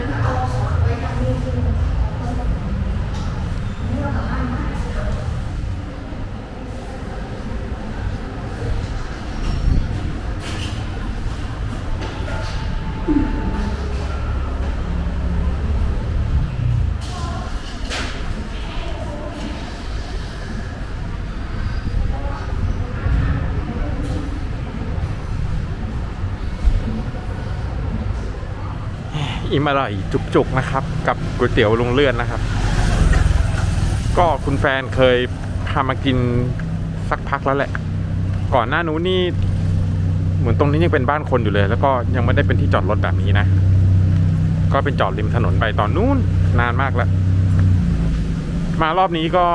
อิ่ม อร่อยจุกๆนะครับ กับก๋วยเตี๋ยวลงเลื่อนนะครับ ก็คุณแฟนเคยพามากินสักพักแล้วแหละ ก่อนหน้านู้นนี่เหมือนตรงนี้ยังเป็นบ้านคนอยู่เลย แล้วก็ยังไม่ได้เป็นที่จอดรถแบบนี้นะ ก็เป็นจอดริมถนนไปตอนนู้นนานมากแล้ว มารอบนี้ก็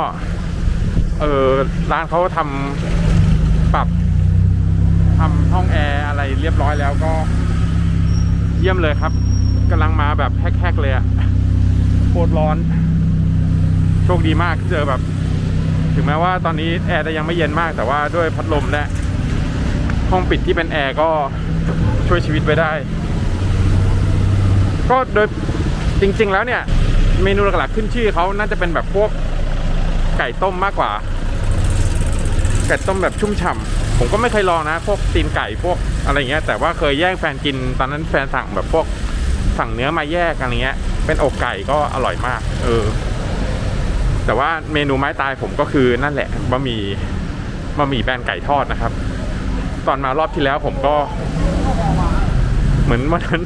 เออร้านเขาทำปรับทำห้องแอร์อะไรเรียบร้อยแล้วก็ เยี่ยมเลยครับ กำลังมาแบบแฮกๆเลยอะโคตรร้อน โชคดีมากที่เจอแบบ ถึงแม้ว่าตอนนี้แอร์จะยังไม่เย็นมากแต่ว่าด้วยพัดลมและห้องปิดที่เป็นแอร์ก็ช่วยชีวิตไว้ได้ ก็โดยจริง ๆ แล้วเนี่ย เมนูหลักๆขึ้นชื่อเขาน่าจะเป็นแบบพวกไก่ต้มมากกว่า ไก่ต้มแบบชุ่มฉ่ำผมก็ไม่เคยลองนะ พวกตีนไก่พวกอะไรเงี้ยแต่ว่าเคยแย่งแฟนกินตอนนั้นแฟนสั่งแบบพวก สั่งเนื้อมาแยกอะไรเงี้ย เป็นอกไก่ก็อร่อยมาก เออ แต่ว่าเมนูไม้ตายผมก็คือนั่นแหละบะหมี่บะหมี่แบนไก่ทอดนะครับ ตอนมารอบที่แล้วผมก็ เหมือนวันนั้น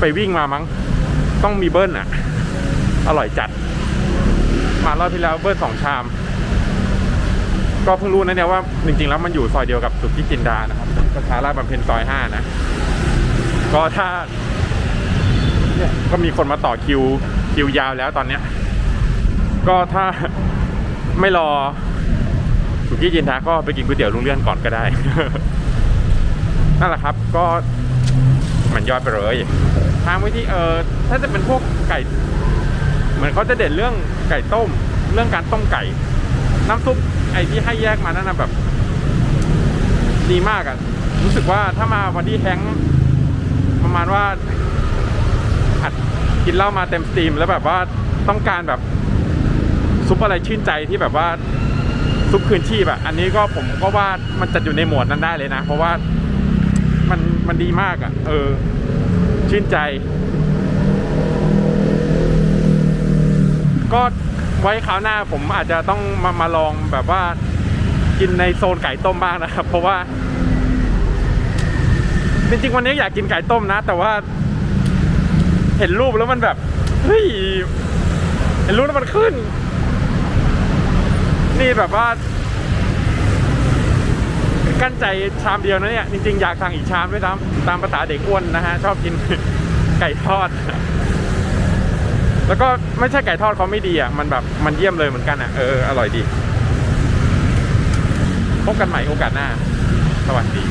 ไปวิ่งมามั้ง ต้องมีเบิ้ลอะ อร่อยจัด มารอบที่แล้วเบิ้ลสองชาม ก็เพิ่งรู้นะเนี่ยว่าจริงๆแล้วมันอยู่ซอยเดียวกับสุกี้จินดานะครับประชาราชบำเพ็ญซอยห้านะ ก็ถ้า ก็มีคนมาต่อคิวคิวยาวแล้วตอนเนี้ย ก็ถ้าไม่รอสุกี้จินดาก็ไปกินก๋วยเตี๋ยวลุงเลื่อนก่อนก็ได้ นั่นแหละครับก็มันยอดไปเลยทางวิธีเออถ้าจะเป็นพวกไก่ เหมือนเขาจะเด่นเรื่องไก่ต้ม เรื่องการต้มไก่ น้ำซุปไอ้ที่ให้แยกมานั่นนะแบบ ดีมากอะรู้สึกว่าถ้ามาวันที่แฮงประมาณว่า อัดกินเหล้ามาเต็มสตรีม แล้วแบบว่าต้องการแบบซุปอะไรชื่นใจที่แบบว่าซุปคืนชีพอะอันนี้ก็ผมก็ว่ามันจัดอยู่ในหมวดนั้นได้เลยนะ เพราะว่ามันมันดีมากอะเออ ชื่นใจ ก็ไว้คราวหน้าผมอาจจะต้องมามาลองแบบว่ากินในโซนไก่ต้มบ้างนะครับ เพราะว่า จริงๆวันนี้อยากกินไก่ต้มนะ แต่ว่า ห็นรูปแล้วมันแบบเฮ้ยเห็นรูปแล้วมันขึ้น นี่แบบว่า กั้นใจชามเดียวนะเนี่ย จริงๆ อยากสั่งอีกชามด้วยซ้ำตามภาษาเด็กอ้วนนะฮะ ชอบกินไก่ทอด แล้วก็ไม่ใช่ไก่ทอดเขาไม่ดีอะ มันแบบมันเยี่ยมเลยเหมือนกันอะ เอออร่อยดี พบกันใหม่โอกาสหน้า สวัสดี